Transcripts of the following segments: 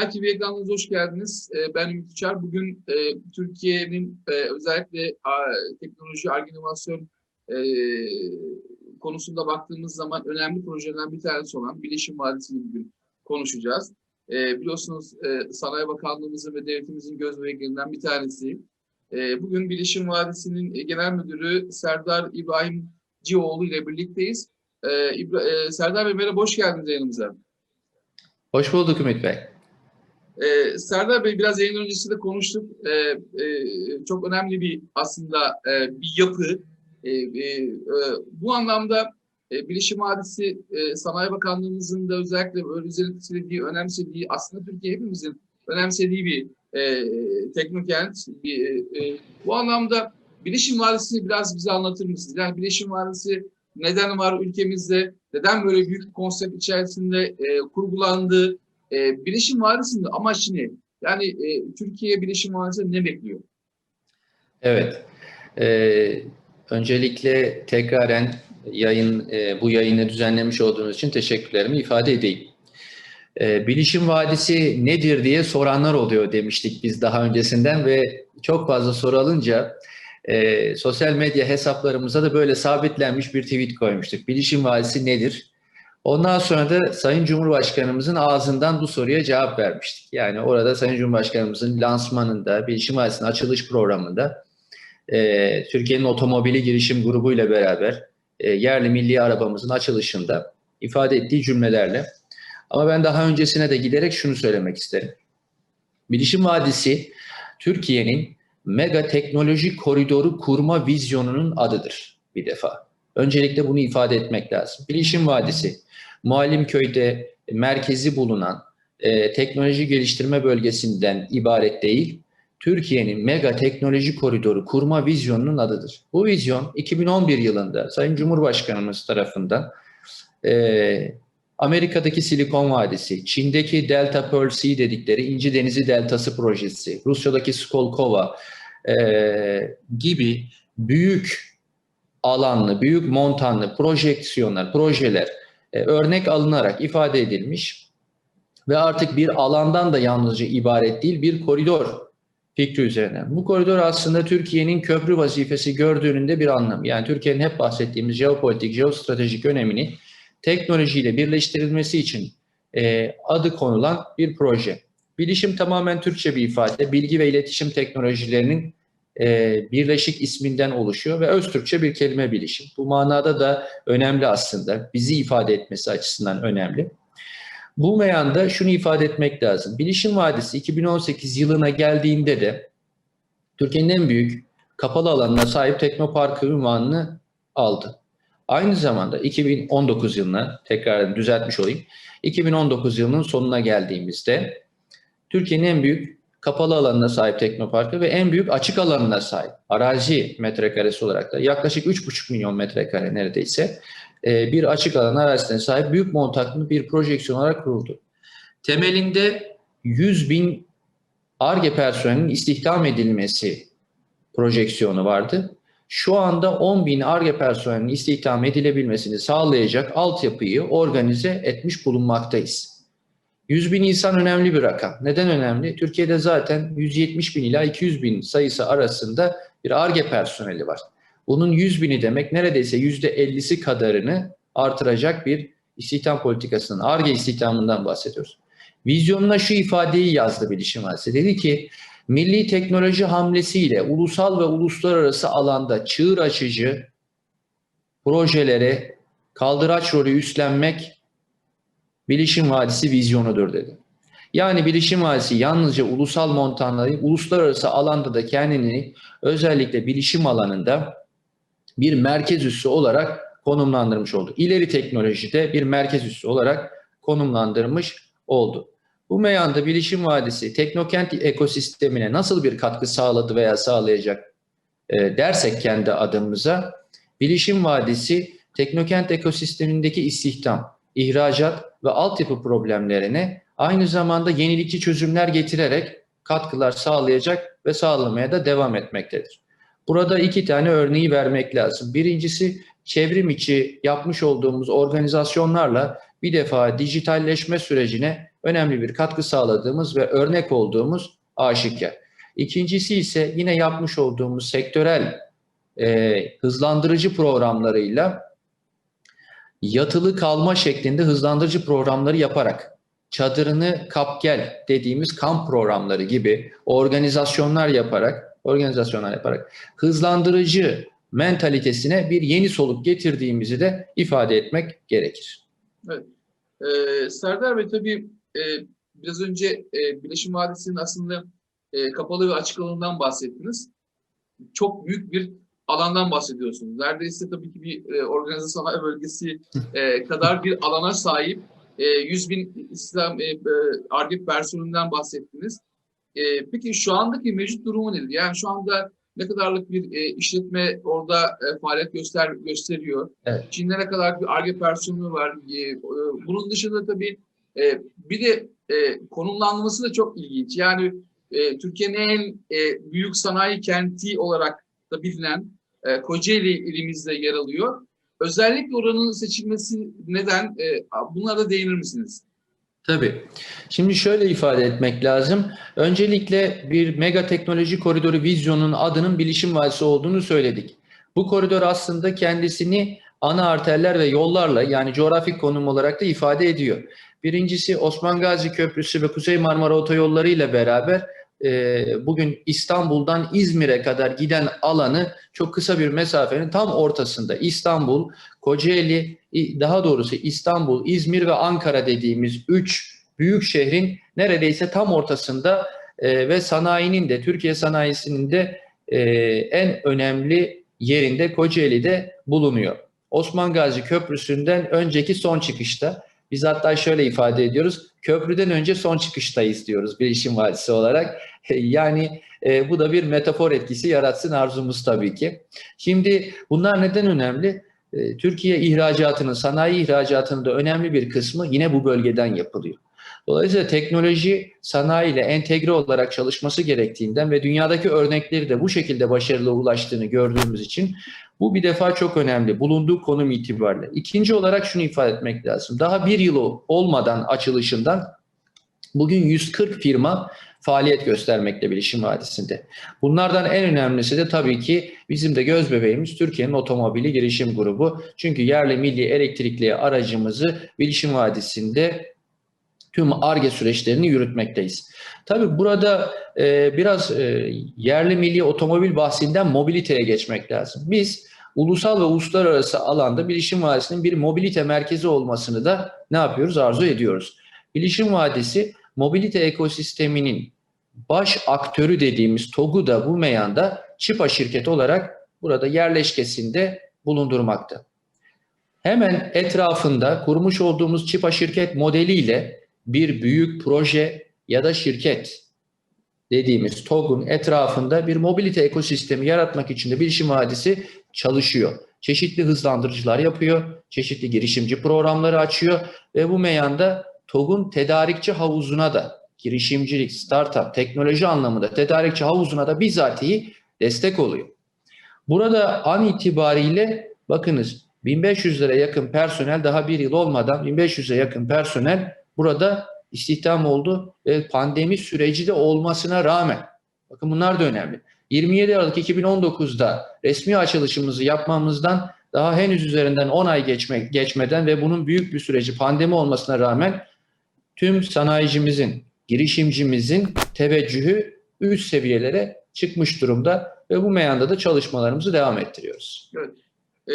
Sanayi TV ekranlarınıza hoş geldiniz. Ee, Ben Ümit Uçar. Bugün e, Türkiye'nin e, özellikle teknoloji, arge inovasyon e, konusunda baktığımız zaman önemli projelerden bir tanesi olan Bilişim Vadisi'ni bugün konuşacağız. Biliyorsunuz Sanayi Bakanlığımızın ve devletimizin göz bebeklerinden bir tanesi. Bugün Bilişim Vadisi'nin Genel Müdürü Serdar İbrahim Cioğlu ile birlikteyiz. Serdar Bey merhaba, hoş geldiniz yayınımıza. Hoş bulduk Ümit Bey. Ee, Serdar Bey biraz yayın öncesi de konuştuk. Ee, e, çok önemli bir aslında e, bir yapı. E, e, e, bu anlamda e, Bilişim Hadisi e, Sanayi Bakanlığımızın da özellikle böyle özellikle söylediği, önemsediği aslında Türkiye hepimizin önemsediği bir e, teknokent. Bir, e, bu anlamda Bilişim Vadisi'ni biraz bize anlatır mısınız? Yani Bilişim Vadisi neden var ülkemizde? Neden böyle büyük bir konsept içerisinde e, kurgulandı? E, Bilişim Vadisi'nin amacı ne? Yani e, Türkiye Bilişim Vadisi ne bekliyor? Evet. Ee, öncelikle tekraren yayın e, bu yayını düzenlemiş olduğunuz için teşekkürlerimi ifade edeyim. Ee, Bilişim Vadisi nedir diye soranlar oluyor demiştik biz daha öncesinden ve çok fazla soru alınca e, sosyal medya hesaplarımıza da böyle sabitlenmiş bir tweet koymuştuk. Bilişim Vadisi nedir? Ondan sonra da Sayın Cumhurbaşkanımızın ağzından bu soruya cevap vermiştik. Yani orada Sayın Cumhurbaşkanımızın lansmanında, Bilişim Vadisi'nin açılış programında e, Türkiye'nin otomobili girişim grubu ile beraber e, yerli milli arabamızın açılışında ifade ettiği cümlelerle. Ama ben daha öncesine de giderek şunu söylemek isterim. Bilişim Vadisi Türkiye'nin mega teknoloji koridoru kurma vizyonunun adıdır bir defa. Öncelikle bunu ifade etmek lazım. Bilişim Vadisi, Muallimköy'de merkezi bulunan e, teknoloji geliştirme bölgesinden ibaret değil, Türkiye'nin mega teknoloji koridoru kurma vizyonunun adıdır. Bu vizyon 2011 yılında Sayın Cumhurbaşkanımız tarafından e, Amerika'daki Silikon Vadisi, Çin'deki Delta Pearl Sea dedikleri İnci Denizi Deltası projesi, Rusya'daki Skolkova e, gibi büyük alanlı, büyük montanlı projeksiyonlar, projeler e, örnek alınarak ifade edilmiş ve artık bir alandan da yalnızca ibaret değil bir koridor fikri üzerine. Bu koridor aslında Türkiye'nin köprü vazifesi gördüğünün de bir anlamı. Yani Türkiye'nin hep bahsettiğimiz jeopolitik, jeostratejik önemini teknolojiyle birleştirilmesi için e, adı konulan bir proje. Bilişim tamamen Türkçe bir ifade. Bilgi ve iletişim teknolojilerinin e, birleşik isminden oluşuyor ve öz Türkçe bir kelime bilişim. Bu manada da önemli aslında. Bizi ifade etmesi açısından önemli. Bu meyanda şunu ifade etmek lazım. Bilişim Vadisi 2018 yılına geldiğinde de Türkiye'nin en büyük kapalı alanına sahip teknoparkı ünvanını aldı. Aynı zamanda 2019 yılına tekrar düzeltmiş olayım. 2019 yılının sonuna geldiğimizde Türkiye'nin en büyük kapalı alanına sahip teknoparkı ve en büyük açık alanına sahip arazi metrekaresi olarak da yaklaşık 3,5 milyon metrekare neredeyse e, bir açık alan arazisine sahip büyük montaklı bir projeksiyon olarak kuruldu. Temelinde 100 bin ARGE personelinin istihdam edilmesi projeksiyonu vardı. Şu anda 10 bin ARGE personelinin istihdam edilebilmesini sağlayacak altyapıyı organize etmiş bulunmaktayız. 100 bin insan önemli bir rakam. Neden önemli? Türkiye'de zaten 170 bin ila 200 bin sayısı arasında bir ARGE personeli var. Bunun 100 bini demek neredeyse %50'si kadarını artıracak bir istihdam politikasının, ARGE istihdamından bahsediyoruz. Vizyonuna şu ifadeyi yazdı Bilişim Vadisi. Dedi ki, milli teknoloji hamlesiyle ulusal ve uluslararası alanda çığır açıcı projelere kaldıraç rolü üstlenmek Bilişim Vadisi vizyonudur dedi. Yani Bilişim Vadisi yalnızca ulusal montanla değil, uluslararası alanda da kendini özellikle bilişim alanında bir merkez üssü olarak konumlandırmış oldu. İleri teknolojide bir merkez üssü olarak konumlandırmış oldu. Bu meyanda Bilişim Vadisi teknokent ekosistemine nasıl bir katkı sağladı veya sağlayacak e, dersek kendi adımıza Bilişim Vadisi teknokent ekosistemindeki istihdam, ihracat ve altyapı problemlerine aynı zamanda yenilikçi çözümler getirerek katkılar sağlayacak ve sağlamaya da devam etmektedir. Burada iki tane örneği vermek lazım. Birincisi çevrim içi yapmış olduğumuz organizasyonlarla bir defa dijitalleşme sürecine önemli bir katkı sağladığımız ve örnek olduğumuz aşikar. İkincisi ise yine yapmış olduğumuz sektörel e, hızlandırıcı programlarıyla yatılı kalma şeklinde hızlandırıcı programları yaparak çadırını kap gel dediğimiz kamp programları gibi organizasyonlar yaparak organizasyonlar yaparak hızlandırıcı mentalitesine bir yeni soluk getirdiğimizi de ifade etmek gerekir. Ee, Serdar Bey tabii e, biraz önce e, Birleşim Vadisi'nin aslında e, kapalı ve açık alanından bahsettiniz. Çok büyük bir alandan bahsediyorsunuz. Neredeyse tabii ki bir e, organize sanayi bölgesi e, kadar bir alana sahip e, 100 bin İslam e, ARGE personelinden bahsettiniz. E, peki şu andaki mevcut durumu nedir? Yani şu anda ne kadarlık bir e, işletme orada e, faaliyet göster gösteriyor? Evet. Çin'de ne kadar bir ARGE personeli var? E, e, bunun dışında tabii e, bir de e, konumlanması da çok ilginç. Yani e, Türkiye'nin en e, büyük sanayi kenti olarak da bilinen e, Kocaeli ilimizde yer alıyor. Özellikle oranın seçilmesi neden? E, bunlara değinir misiniz? Tabii. Şimdi şöyle ifade etmek lazım. Öncelikle bir mega teknoloji koridoru vizyonun adının Bilişim Vadisi olduğunu söyledik. Bu koridor aslında kendisini ana arterler ve yollarla yani coğrafik konum olarak da ifade ediyor. Birincisi Osman Gazi Köprüsü ve Kuzey Marmara Otoyolları ile beraber e, bugün İstanbul'dan İzmir'e kadar giden alanı çok kısa bir mesafenin tam ortasında İstanbul, Kocaeli, daha doğrusu İstanbul, İzmir ve Ankara dediğimiz üç büyük şehrin neredeyse tam ortasında e, ve sanayinin de Türkiye sanayisinin de e, en önemli yerinde Kocaeli'de bulunuyor. Osman Gazi Köprüsü'nden önceki son çıkışta biz hatta şöyle ifade ediyoruz. Köprüden önce son çıkıştayız diyoruz Bilişim Vadisi olarak. yani e, bu da bir metafor etkisi yaratsın arzumuz tabii ki. Şimdi bunlar neden önemli? E, Türkiye ihracatının, sanayi ihracatının da önemli bir kısmı yine bu bölgeden yapılıyor. Dolayısıyla teknoloji sanayi ile entegre olarak çalışması gerektiğinden ve dünyadaki örnekleri de bu şekilde başarılı ulaştığını gördüğümüz için bu bir defa çok önemli bulunduğu konum itibariyle. İkinci olarak şunu ifade etmek lazım. Daha bir yıl olmadan açılışından bugün 140 firma faaliyet Bilişim Vadisi'nde. Bunlardan en önemlisi de tabii ki bizim de göz bebeğimiz Türkiye'nin otomobili girişim grubu. Çünkü yerli milli elektrikli aracımızı Bilişim Vadisi'nde tüm ARGE süreçlerini yürütmekteyiz. Tabii burada e, biraz e, yerli milli otomobil bahsinden mobiliteye geçmek lazım. Biz ulusal ve uluslararası alanda Bilişim Vadisi'nin bir mobilite merkezi olmasını da ne yapıyoruz? Arzu ediyoruz. Bilişim Vadisi mobilite ekosisteminin baş aktörü dediğimiz TOG'u da bu meyanda ÇİPA şirketi olarak burada yerleşkesinde bulundurmakta. Hemen etrafında kurmuş olduğumuz ÇİPA şirket modeliyle bir büyük proje ya da şirket dediğimiz TOG'un etrafında bir mobilite ekosistemi yaratmak için de Bilişim Vadisi çalışıyor. Çeşitli hızlandırıcılar yapıyor, çeşitli girişimci programları açıyor ve bu meyanda TOG'un tedarikçi havuzuna da girişimcilik, startup, teknoloji anlamında tedarikçi havuzuna da bizatihi destek oluyor. Burada an itibariyle bakınız 1500 lira yakın personel daha bir yıl olmadan 1500'e yakın personel burada istihdam oldu ve pandemi süreci de olmasına rağmen bakın bunlar da önemli. 27 Aralık 2019'da resmi açılışımızı yapmamızdan daha henüz üzerinden 10 ay geçmek geçmeden ve bunun büyük bir süreci pandemi olmasına rağmen tüm sanayicimizin, girişimcimizin teveccühü üst seviyelere çıkmış durumda ve bu meyanda da çalışmalarımızı devam ettiriyoruz. Ee,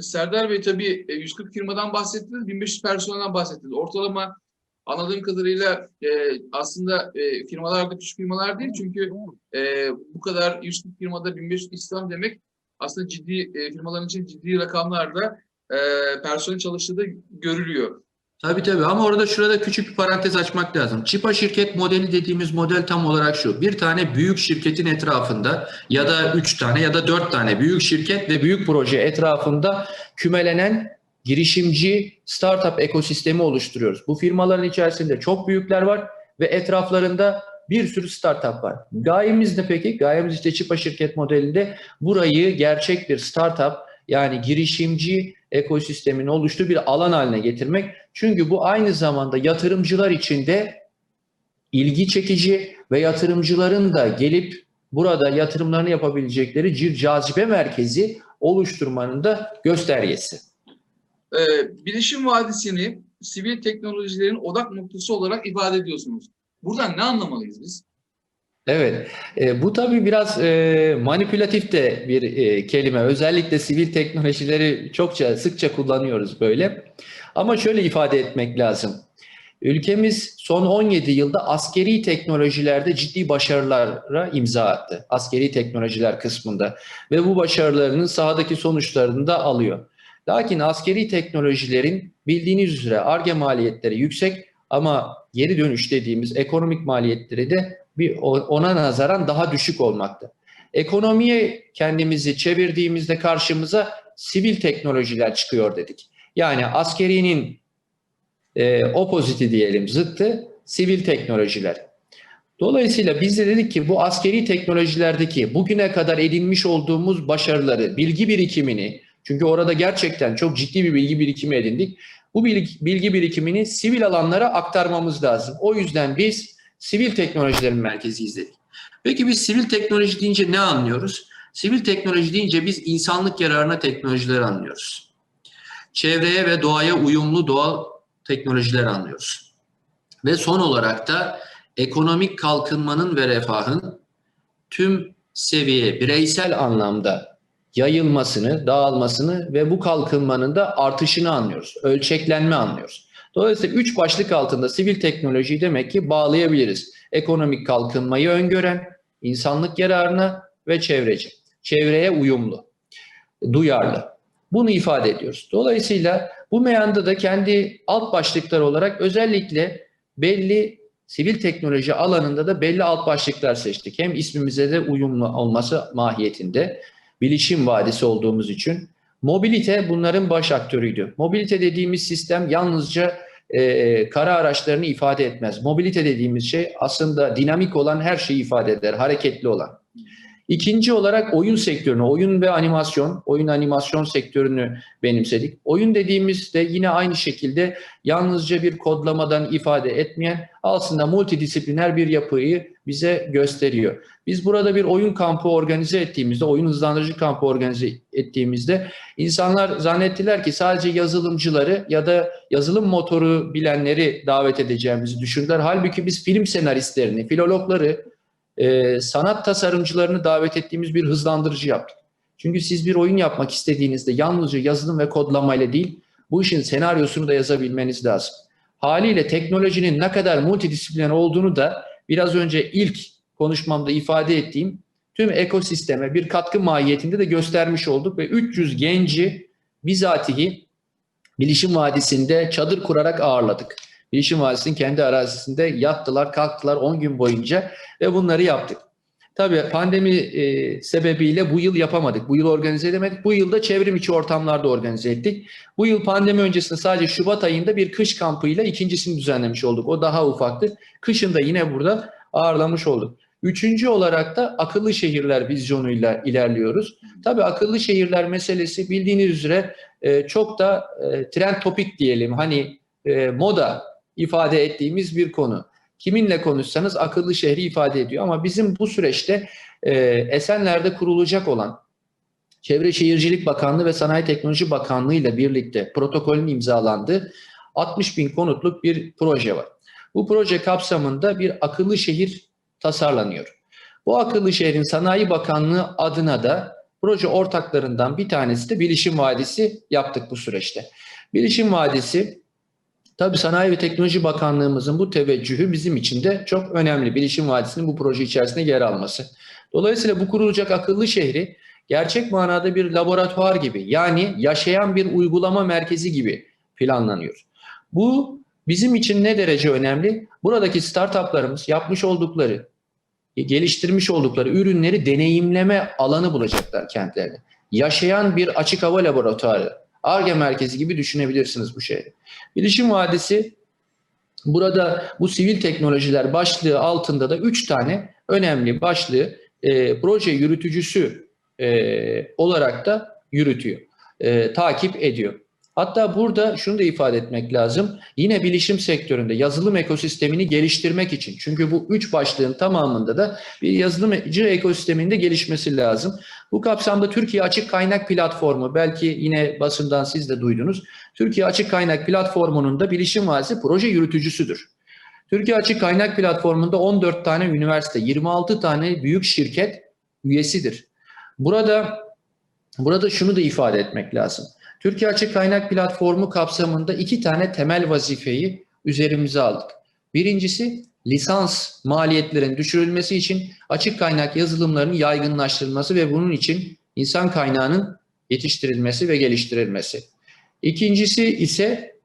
Serdar Bey tabii e, 140 firmadan bahsettiniz, 1500 personelden bahsettiniz. Ortalama anladığım kadarıyla e, aslında e, firmalar da küçük firmalar değil çünkü e, bu kadar 140 firmada 1500 istihdam demek aslında ciddi e, firmaların için ciddi rakamlarda e, personel çalıştığı da görülüyor. Tabii tabii ama orada şurada küçük bir parantez açmak lazım. Çipa şirket modeli dediğimiz model tam olarak şu. Bir tane büyük şirketin etrafında ya da üç tane ya da dört tane büyük şirket ve büyük proje etrafında kümelenen girişimci startup ekosistemi oluşturuyoruz. Bu firmaların içerisinde çok büyükler var ve etraflarında bir sürü startup var. Gayemiz ne peki? Gayemiz işte Çipa şirket modelinde burayı gerçek bir startup yani girişimci ekosistemin oluştuğu bir alan haline getirmek. Çünkü bu aynı zamanda yatırımcılar için de ilgi çekici ve yatırımcıların da gelip burada yatırımlarını yapabilecekleri bir cazibe merkezi oluşturmanın da göstergesi. Ee, Bilişim Vadisi'ni sivil teknolojilerin odak noktası olarak ifade ediyorsunuz. Buradan ne anlamalıyız biz? Evet, e, bu tabii biraz e, manipülatif de bir e, kelime. Özellikle sivil teknolojileri çokça, sıkça kullanıyoruz böyle. Ama şöyle ifade etmek lazım. Ülkemiz son 17 yılda askeri teknolojilerde ciddi başarılara imza attı. Askeri teknolojiler kısmında. Ve bu başarılarının sahadaki sonuçlarını da alıyor. Lakin askeri teknolojilerin bildiğiniz üzere ARGE maliyetleri yüksek ama geri dönüş dediğimiz ekonomik maliyetleri de bir ona nazaran daha düşük olmakta. Ekonomiye kendimizi çevirdiğimizde karşımıza sivil teknolojiler çıkıyor dedik. Yani askerinin e, opoziti diyelim zıttı sivil teknolojiler. Dolayısıyla biz de dedik ki bu askeri teknolojilerdeki bugüne kadar edinmiş olduğumuz başarıları, bilgi birikimini çünkü orada gerçekten çok ciddi bir bilgi birikimi edindik. Bu bilgi, bilgi birikimini sivil alanlara aktarmamız lazım. O yüzden biz sivil teknolojilerin merkeziyiz dedik. Peki biz sivil teknoloji deyince ne anlıyoruz? Sivil teknoloji deyince biz insanlık yararına teknolojileri anlıyoruz. Çevreye ve doğaya uyumlu doğal teknolojiler anlıyoruz. Ve son olarak da ekonomik kalkınmanın ve refahın tüm seviye bireysel anlamda yayılmasını, dağılmasını ve bu kalkınmanın da artışını anlıyoruz. Ölçeklenme anlıyoruz. Dolayısıyla üç başlık altında sivil teknolojiyi demek ki bağlayabiliriz. Ekonomik kalkınmayı öngören, insanlık yararına ve çevreci. Çevreye uyumlu, duyarlı. Bunu ifade ediyoruz. Dolayısıyla bu meyanda da kendi alt başlıklar olarak özellikle belli sivil teknoloji alanında da belli alt başlıklar seçtik. Hem ismimize de uyumlu olması mahiyetinde bilişim vadisi olduğumuz için. Mobilite bunların baş aktörüydü. Mobilite dediğimiz sistem yalnızca e, kara araçlarını ifade etmez. Mobilite dediğimiz şey aslında dinamik olan her şeyi ifade eder, hareketli olan. İkinci olarak oyun sektörünü, oyun ve animasyon, oyun animasyon sektörünü benimsedik. Oyun dediğimizde yine aynı şekilde yalnızca bir kodlamadan ifade etmeyen aslında multidisipliner bir yapıyı bize gösteriyor. Biz burada bir oyun kampı organize ettiğimizde, oyun hızlandırıcı kampı organize ettiğimizde insanlar zannettiler ki sadece yazılımcıları ya da yazılım motoru bilenleri davet edeceğimizi düşündüler. Halbuki biz film senaristlerini, filologları, e, sanat tasarımcılarını davet ettiğimiz bir hızlandırıcı yaptık. Çünkü siz bir oyun yapmak istediğinizde yalnızca yazılım ve kodlamayla değil, bu işin senaryosunu da yazabilmeniz lazım. Haliyle teknolojinin ne kadar multidisipliner olduğunu da biraz önce ilk konuşmamda ifade ettiğim tüm ekosisteme bir katkı mahiyetinde de göstermiş olduk ve 300 genci bizatihi Bilişim Vadisi'nde çadır kurarak ağırladık. Bilişim Vadisi'nin kendi arazisinde yattılar, kalktılar 10 gün boyunca ve bunları yaptık. Tabii pandemi e, sebebiyle bu yıl yapamadık. Bu yıl organize edemedik. Bu yılda çevrim içi ortamlarda organize ettik. Bu yıl pandemi öncesinde sadece Şubat ayında bir kış kampıyla ikincisini düzenlemiş olduk. O daha ufaktı. Kışın da yine burada ağırlamış olduk. Üçüncü olarak da akıllı şehirler vizyonuyla ilerliyoruz. Tabii akıllı şehirler meselesi bildiğiniz üzere e, çok da e, trend topik diyelim. Hani e, moda ifade ettiğimiz bir konu. Kiminle konuşsanız akıllı şehri ifade ediyor. Ama bizim bu süreçte e, Esenler'de kurulacak olan Çevre Şehircilik Bakanlığı ve Sanayi Teknoloji Bakanlığı ile birlikte protokolün imzalandığı 60 bin konutluk bir proje var. Bu proje kapsamında bir akıllı şehir tasarlanıyor. Bu akıllı şehrin Sanayi Bakanlığı adına da proje ortaklarından bir tanesi de Bilişim Vadisi yaptık bu süreçte. Bilişim Vadisi Tabii Sanayi ve Teknoloji Bakanlığımızın bu teveccühü bizim için de çok önemli. Bilişim Vadisi'nin bu proje içerisinde yer alması. Dolayısıyla bu kurulacak akıllı şehri gerçek manada bir laboratuvar gibi yani yaşayan bir uygulama merkezi gibi planlanıyor. Bu bizim için ne derece önemli? Buradaki startuplarımız yapmış oldukları, geliştirmiş oldukları ürünleri deneyimleme alanı bulacaklar kentlerinde. Yaşayan bir açık hava laboratuvarı, ARGE merkezi gibi düşünebilirsiniz bu şehri. Bilişim Vadisi burada bu sivil teknolojiler başlığı altında da üç tane önemli başlığı e, proje yürütücüsü e, olarak da yürütüyor. e, takip ediyor. Hatta burada şunu da ifade etmek lazım. Yine bilişim sektöründe yazılım ekosistemini geliştirmek için. Çünkü bu üç başlığın tamamında da bir yazılımcı ekosisteminde gelişmesi lazım. Bu kapsamda Türkiye Açık Kaynak Platformu, belki yine basından siz de duydunuz. Türkiye Açık Kaynak Platformu'nun da bilişim vadisi proje yürütücüsüdür. Türkiye Açık Kaynak Platformu'nda 14 tane üniversite, 26 tane büyük şirket üyesidir. Burada burada şunu da ifade etmek lazım. Türkiye Açık Kaynak Platformu kapsamında iki tane temel vazifeyi üzerimize aldık. Birincisi lisans maliyetlerin düşürülmesi için açık kaynak yazılımlarının yaygınlaştırılması ve bunun için insan kaynağının yetiştirilmesi ve geliştirilmesi. İkincisi ise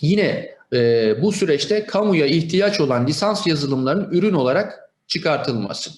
yine e, bu süreçte kamuya ihtiyaç olan lisans yazılımlarının ürün olarak çıkartılması.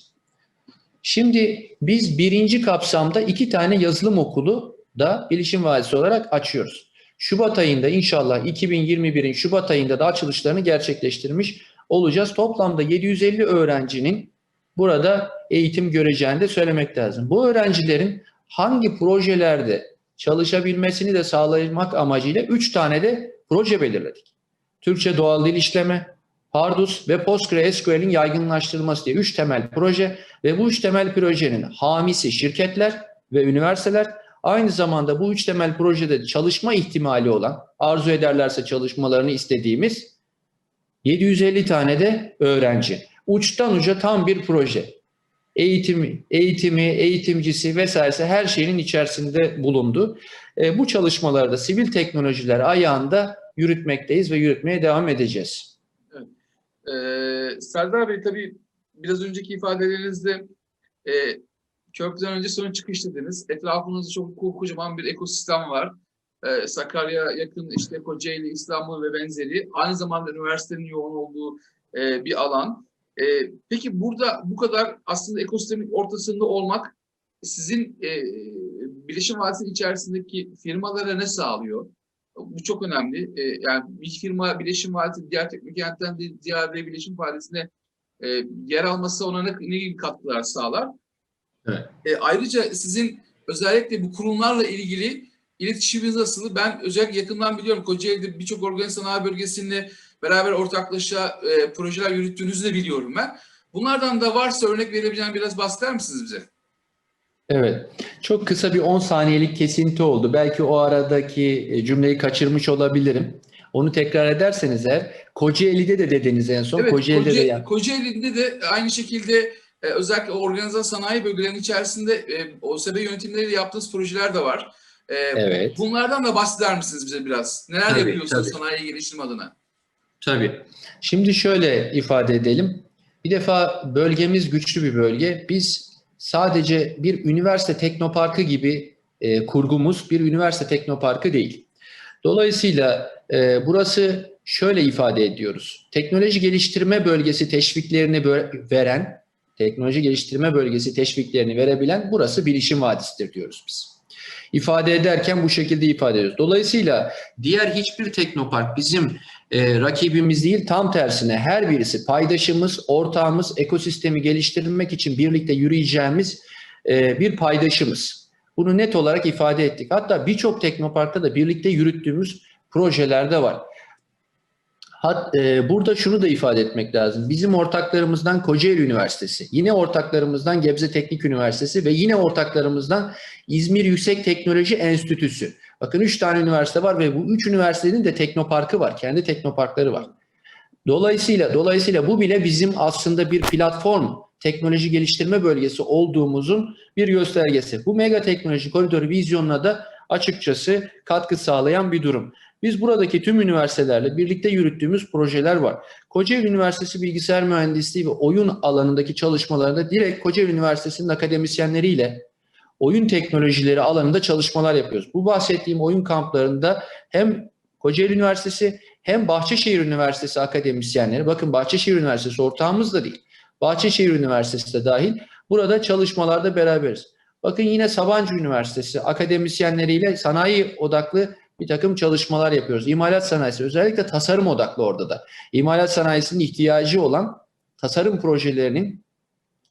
Şimdi biz birinci kapsamda iki tane yazılım okulu da Bilişim Vadisi olarak açıyoruz. Şubat ayında inşallah 2021'in Şubat ayında da açılışlarını gerçekleştirmiş olacağız. Toplamda 750 öğrencinin burada eğitim göreceğini de söylemek lazım. Bu öğrencilerin hangi projelerde çalışabilmesini de sağlamak amacıyla 3 tane de proje belirledik. Türkçe doğal dil işleme, Pardus ve PostgreSQL'in yaygınlaştırılması diye 3 temel proje ve bu 3 temel projenin hamisi şirketler ve üniversiteler aynı zamanda bu 3 temel projede çalışma ihtimali olan arzu ederlerse çalışmalarını istediğimiz 750 tane de öğrenci. Uçtan uca tam bir proje. Eğitimi, eğitimi, eğitimcisi vesairesi her şeyin içerisinde bulundu. E, bu çalışmaları da sivil teknolojiler ayağında yürütmekteyiz ve yürütmeye devam edeceğiz. Ee, Serdar Bey tabii biraz önceki ifadelerinizde e, köprüden önce sonra çıkış dediniz. Etrafınızda çok ko- kocaman bir ekosistem var. Ee, Sakarya yakın işte Kocaeli, İstanbul ve benzeri. Aynı zamanda üniversitenin yoğun olduğu e, bir alan. E, peki burada bu kadar aslında ekosistemin ortasında olmak sizin e, bilişim vadisi içerisindeki firmalara ne sağlıyor? Bu çok önemli. E, yani bir firma bilişim vadisi diğer teknokentten de ziyade bilişim vadisine e, yer alması ona ne, ne katkılar sağlar? Evet. E, ayrıca sizin özellikle bu kurumlarla ilgili iletişiminiz nasıl? Ben özellikle yakından biliyorum Kocaeli'de birçok organize sanayi bölgesinde beraber ortaklaşa e, projeler yürüttüğünüzü de biliyorum ben. Bunlardan da varsa örnek verebileceğim biraz bahseder misiniz bize? Evet. Çok kısa bir 10 saniyelik kesinti oldu. Belki o aradaki e, cümleyi kaçırmış olabilirim. Onu tekrar ederseniz eğer Kocaeli'de de dediniz en son. Evet, Kocaeli'de Koca- de yap- Kocaeli'de de aynı şekilde e, özellikle organize sanayi bölgelerinin içerisinde e, OSB yönetimleriyle yaptığınız projeler de var. E, Evet. Bunlardan da bahseder misiniz bize biraz? Neler Tabii, yapıyorsunuz tabii. sanayi geliştirme adına? Tabii. Şimdi şöyle ifade edelim. Bir defa bölgemiz güçlü bir bölge. Biz sadece bir üniversite teknoparkı gibi e, kurgumuz bir üniversite teknoparkı değil. Dolayısıyla e, burası şöyle ifade ediyoruz. Teknoloji geliştirme bölgesi teşviklerini bö- veren, teknoloji geliştirme bölgesi teşviklerini verebilen burası bilişim vadisidir diyoruz biz. İfade ederken bu şekilde ifade ediyoruz. Dolayısıyla diğer hiçbir teknopark bizim e, rakibimiz değil tam tersine her birisi paydaşımız, ortağımız, ekosistemi geliştirmek için birlikte yürüyeceğimiz e, bir paydaşımız. Bunu net olarak ifade ettik. Hatta birçok teknoparkta da birlikte yürüttüğümüz projeler de var. Hat, e, burada şunu da ifade etmek lazım. Bizim ortaklarımızdan Kocaeli Üniversitesi, yine ortaklarımızdan Gebze Teknik Üniversitesi ve yine ortaklarımızdan İzmir Yüksek Teknoloji Enstitüsü. Bakın üç tane üniversite var ve bu üç üniversitenin de teknoparkı var. Kendi teknoparkları var. Dolayısıyla dolayısıyla bu bile bizim aslında bir platform teknoloji geliştirme bölgesi olduğumuzun bir göstergesi. Bu mega teknoloji koridoru vizyonuna da açıkçası katkı sağlayan bir durum. Biz buradaki tüm üniversitelerle birlikte yürüttüğümüz projeler var. Kocaeli Üniversitesi Bilgisayar Mühendisliği ve oyun alanındaki çalışmalarında direkt Kocaeli Üniversitesi'nin akademisyenleriyle oyun teknolojileri alanında çalışmalar yapıyoruz. Bu bahsettiğim oyun kamplarında hem Kocaeli Üniversitesi hem Bahçeşehir Üniversitesi akademisyenleri, bakın Bahçeşehir Üniversitesi ortağımız da değil, Bahçeşehir Üniversitesi de dahil burada çalışmalarda beraberiz. Bakın yine Sabancı Üniversitesi akademisyenleriyle sanayi odaklı bir takım çalışmalar yapıyoruz. İmalat sanayisi özellikle tasarım odaklı orada da. İmalat sanayisinin ihtiyacı olan tasarım projelerinin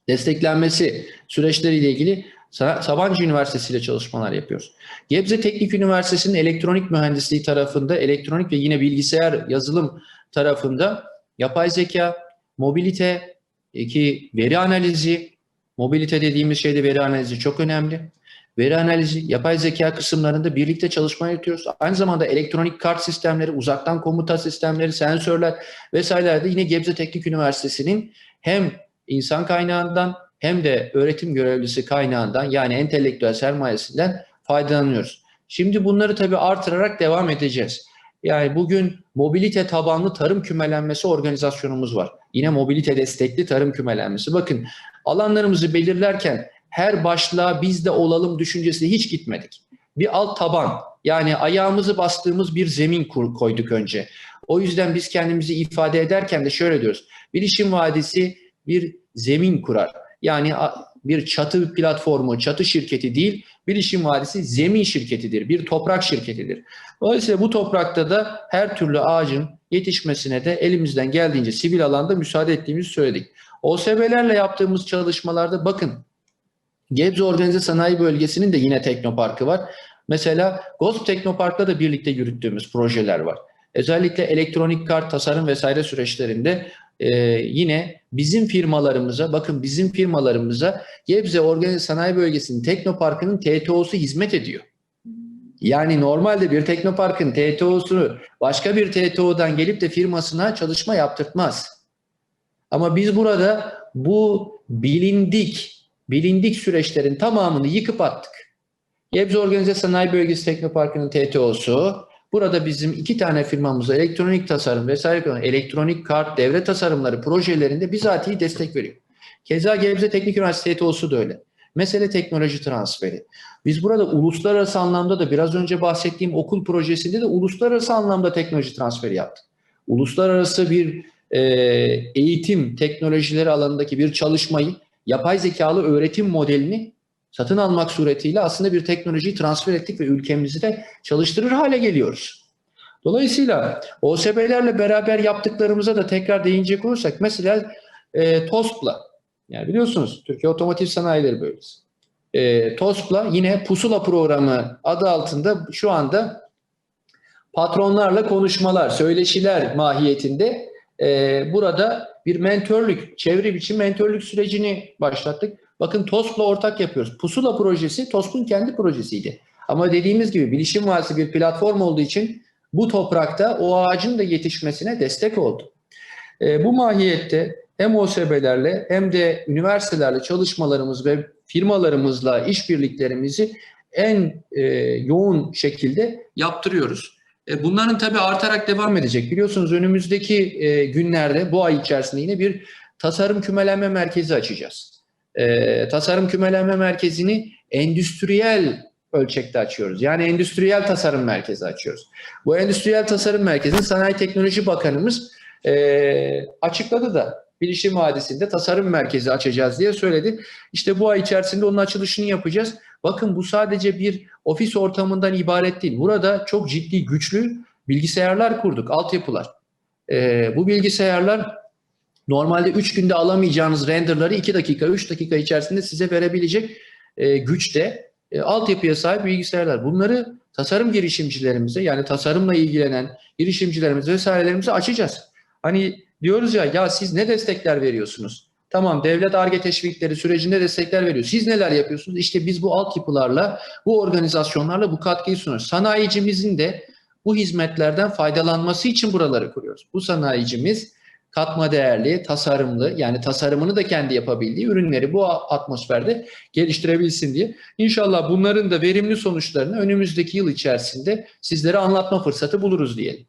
desteklenmesi süreçleriyle ilgili Sa- Sabancı Üniversitesi ile çalışmalar yapıyoruz. Gebze Teknik Üniversitesi'nin elektronik mühendisliği tarafında, elektronik ve yine bilgisayar yazılım tarafında yapay zeka, mobilite, ki veri analizi, mobilite dediğimiz şeyde veri analizi çok önemli. Veri analizi, yapay zeka kısımlarında birlikte çalışma yapıyoruz. Aynı zamanda elektronik kart sistemleri, uzaktan komuta sistemleri, sensörler vesairelerde yine Gebze Teknik Üniversitesi'nin hem insan kaynağından hem de öğretim görevlisi kaynağından yani entelektüel sermayesinden faydalanıyoruz. Şimdi bunları tabii artırarak devam edeceğiz. Yani bugün mobilite tabanlı tarım kümelenmesi organizasyonumuz var. Yine mobilite destekli tarım kümelenmesi. Bakın alanlarımızı belirlerken her başlığa biz de olalım düşüncesiyle hiç gitmedik. Bir alt taban yani ayağımızı bastığımız bir zemin kur, koyduk önce. O yüzden biz kendimizi ifade ederken de şöyle diyoruz. Bilişim Vadisi bir zemin kurar. Yani bir çatı platformu, çatı şirketi değil, Bilişim Vadisi zemin şirketidir, bir toprak şirketidir. Dolayısıyla bu toprakta da her türlü ağacın yetişmesine de elimizden geldiğince sivil alanda müsaade ettiğimizi söyledik. OSB'lerle yaptığımız çalışmalarda bakın Gebze Organize Sanayi Bölgesi'nin de yine teknoparkı var. Mesela GOSP Teknopark'ta da birlikte yürüttüğümüz projeler var. Özellikle elektronik kart tasarım vesaire süreçlerinde e, yine bizim firmalarımıza, bakın bizim firmalarımıza Gebze Organize Sanayi Bölgesi'nin Teknoparkı'nın TTO'su hizmet ediyor. Yani normalde bir teknoparkın TTO'su başka bir TTO'dan gelip de firmasına çalışma yaptırtmaz. Ama biz burada bu bilindik, bilindik süreçlerin tamamını yıkıp attık. Gebze Organize Sanayi Bölgesi Teknoparkı'nın TTO'su, burada bizim iki tane firmamıza elektronik tasarım vesaire elektronik kart, devre tasarımları projelerinde bizatihi destek veriyor. Keza Gebze Teknik Üniversitesi TTO'su da öyle. Mesele teknoloji transferi. Biz burada uluslararası anlamda da biraz önce bahsettiğim okul projesinde de uluslararası anlamda teknoloji transferi yaptık. Uluslararası bir e, eğitim teknolojileri alanındaki bir çalışmayı, yapay zekalı öğretim modelini satın almak suretiyle aslında bir teknolojiyi transfer ettik ve ülkemizi de çalıştırır hale geliyoruz. Dolayısıyla OSB'lerle beraber yaptıklarımıza da tekrar değinecek olursak mesela e, TOSP'la yani biliyorsunuz Türkiye Otomotiv Sanayileri Bölgesi. E, TOSP'la yine Pusula programı adı altında şu anda patronlarla konuşmalar, söyleşiler mahiyetinde e, burada bir mentörlük, çevrim için mentörlük sürecini başlattık. Bakın TOSP'la ortak yapıyoruz. Pusula projesi TOSP'un kendi projesiydi. Ama dediğimiz gibi Bilişim Vadisi bir platform olduğu için bu toprakta o ağacın da yetişmesine destek oldu. E, bu mahiyette hem OSB'lerle hem de üniversitelerle çalışmalarımız ve firmalarımızla işbirliklerimizi en e, yoğun şekilde yaptırıyoruz. E, bunların tabii artarak devam edecek. Biliyorsunuz önümüzdeki e, günlerde bu ay içerisinde yine bir tasarım kümelenme merkezi açacağız. E, tasarım kümelenme merkezini endüstriyel ölçekte açıyoruz. Yani endüstriyel tasarım merkezi açıyoruz. Bu endüstriyel tasarım merkezini Sanayi Teknoloji Bakanımız açıkladı da Bilişim Vadisi'nde tasarım merkezi açacağız diye söyledi. İşte bu ay içerisinde onun açılışını yapacağız. Bakın bu sadece bir ofis ortamından ibaret değil. Burada çok ciddi, güçlü bilgisayarlar kurduk, altyapılar. Ee, bu bilgisayarlar normalde 3 günde alamayacağınız renderları 2 dakika, 3 dakika içerisinde size verebilecek e, güçte e, altyapıya sahip bilgisayarlar. Bunları tasarım girişimcilerimize yani tasarımla ilgilenen girişimcilerimize vesairelerimize açacağız. Hani diyoruz ya ya siz ne destekler veriyorsunuz? Tamam devlet ARGE teşvikleri sürecinde destekler veriyor. Siz neler yapıyorsunuz? İşte biz bu altyapılarla, bu organizasyonlarla bu katkıyı sunuyoruz. Sanayicimizin de bu hizmetlerden faydalanması için buraları kuruyoruz. Bu sanayicimiz katma değerli, tasarımlı yani tasarımını da kendi yapabildiği ürünleri bu atmosferde geliştirebilsin diye. İnşallah bunların da verimli sonuçlarını önümüzdeki yıl içerisinde sizlere anlatma fırsatı buluruz diyelim.